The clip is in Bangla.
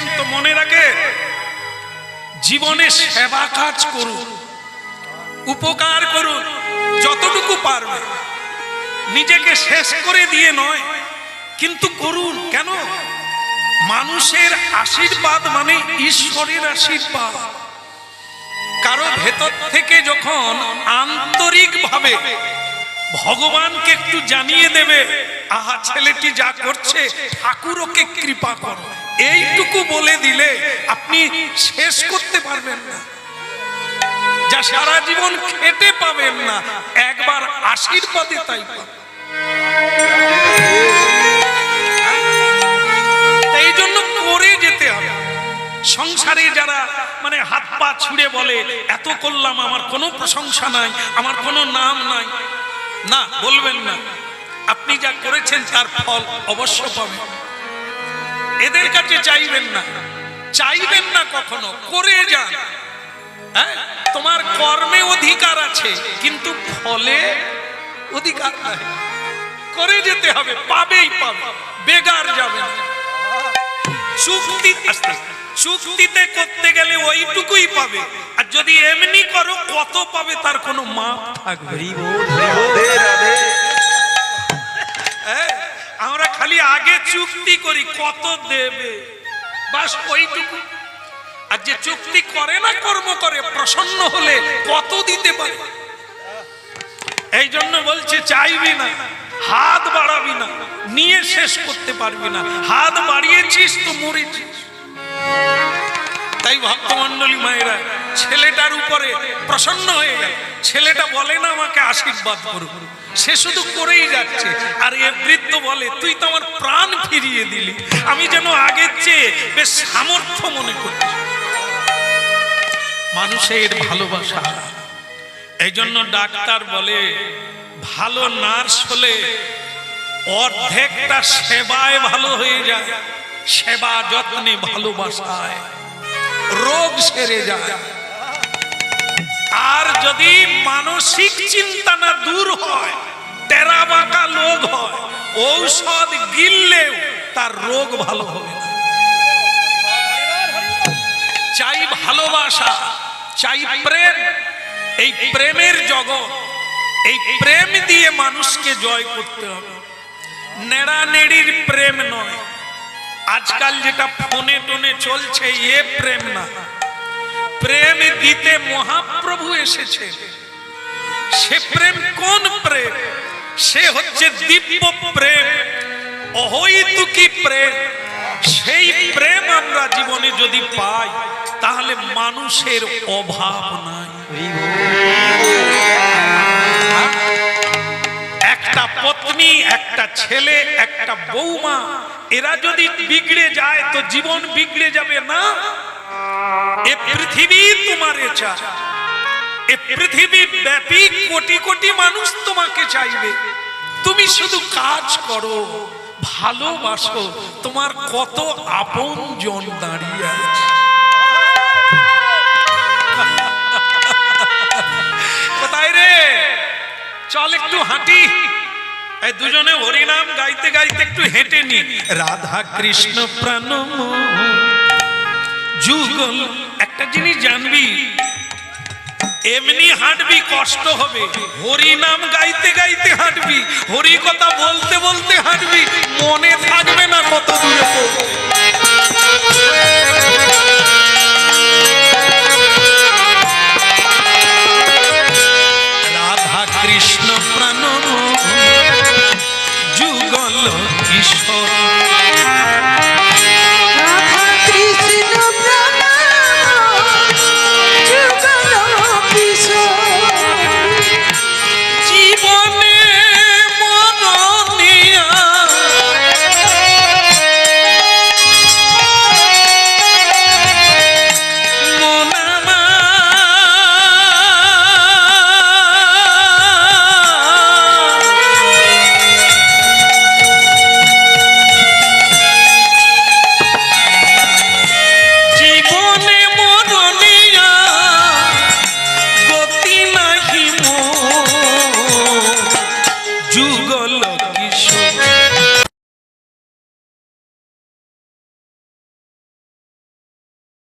এসেছেন তো মনে রাখে, জীবনে সেবা কাজ করুন, উপকার করুন, যতটুকু পারবে। নিজেকে শেষ করে দিয়ে নয়, কিন্তু করুন। কেন? মানুষের আশীর্বাদ মানে ঈশ্বরের আশীর্বাদ। কারও ভেতর থেকে যখন আন্তরিকভাবে ভগবানকে একটু জানিয়ে দেবে, আহা, ছেলেটি যা করছে, ঠাকুরকে কৃপা করো। এইটুকু বলে দিলে আপনি শেষ করতে পারবেন না। যা সারা জীবন খেতে পাবেন না, একবার আশীর্বাদে তাই এই জন্য করে যেতে হবে। সংসারে যারা মানে হাত পা ছুঁড়ে বলে, এত করলাম, আমার কোনো প্রশংসা নাই, আমার কোনো নাম নাই। না, বলবেন না। আপনি যা করেছেন, তার ফল অবশ্য পাবেন। এদের কাছে চাইবেন না। চাইবেন না কখনো, করে যান। হ্যাঁ? তোমার কর্মে অধিকার আছে, কিন্তু ফলে অধিকার নাই। করে যেতে হবে, পাবেই পাবে। বেগার যাবে চুক্তি। চুক্তিতে করতে গেলে ওইটুকুই পাবে। আর যদি এমনি করো, কত পাবে তার কোনো মাপ থাকবে। আগে চুক্তি করি, কত দেবে? বাস ওইটুকু। আর যে চুক্তি করে না, কর্ম করে, প্রসন্ন হলে কত দিতে পারে? এই জন্য বলছে, চাইবি না, হাত বাড়াবি না, নিয়ে শেষ করতে পারবি না। হাত বাড়িয়েছিস তো মরেছিস। তাই ভক্তমন্ডলী মায়েরা, ছেলেটার উপরে প্রসন্ন ছেলেটা বলে না আমাকে আশীর্বাদ করুক। সে শুধু করেই যাচ্ছে। আর এ বৃদ্ধ বলে, তুই তো আমার প্রাণ ফিরিয়ে দিলি। আমি যেন আগের চেয়ে বেশ সামর্থ্য মনে করছি মানুষের ভালোবাসা। এই জন্য ডাক্তার বলে, ভালো নার্স হলে অর্ধেকটা সেবায় ভালো হয়ে যায়। সেবা যত্নে ভালোবাসায়। রোগ সেরে যায়। যদি মানসিক চিন্তা না দূর হয় টেরা বাঁকা লোক হয়, ঔষধ গিললেও তার রোগ ভালো হবে চাই ভালোবাসা, চাই প্রেম, এই প্রেমের জগৎ, এই প্রেম দিয়ে মানুষকে জয় করতে হবে। নেড়া নেড়ির প্রেম নয়, আজকাল যেটা ফোনে টোনে চলছে, এ প্রেম না। প্রেম দিতে মহাপ্রভু এসেছে। সে প্রেম কোন প্রেম? সে হচ্ছে দিব্য প্রেম। অহৈতুকী প্রেম। সেই প্রেম আমরা জীবনে যদি পাই, তাহলে মানুষের অভাব নাই। একটা পত্নী, একটা ছেলে, একটা বৌমা, এরা যদি বিগড়ে যায়, তো জীবন বিগড়ে যাবে না। পৃথিবী তোমার চায়। এ পৃথিবী ব্যাপী কোটি কোটি মানুষ তোমাকে চাইবে। তুমি শুধু কাজ করো, ভালোবাসো, তোমার কত আপন জন দাঁড়িয়ে আছে। কোথায় রে? চল একটু হাঁটি। এই দুজনে হরিনাম গাইতে গাইতে একটু হেঁটে নি। রাধা কৃষ্ণ প্রাণম যুগল একটা জিনিস জানবি, এমনি হাঁটবি, কষ্ট হবে হরি নাম গাইতে গাইতে হাঁটবি, হরি কথা বলতে বলতে হাঁটবি, মনে থাকবে না কত দূরে।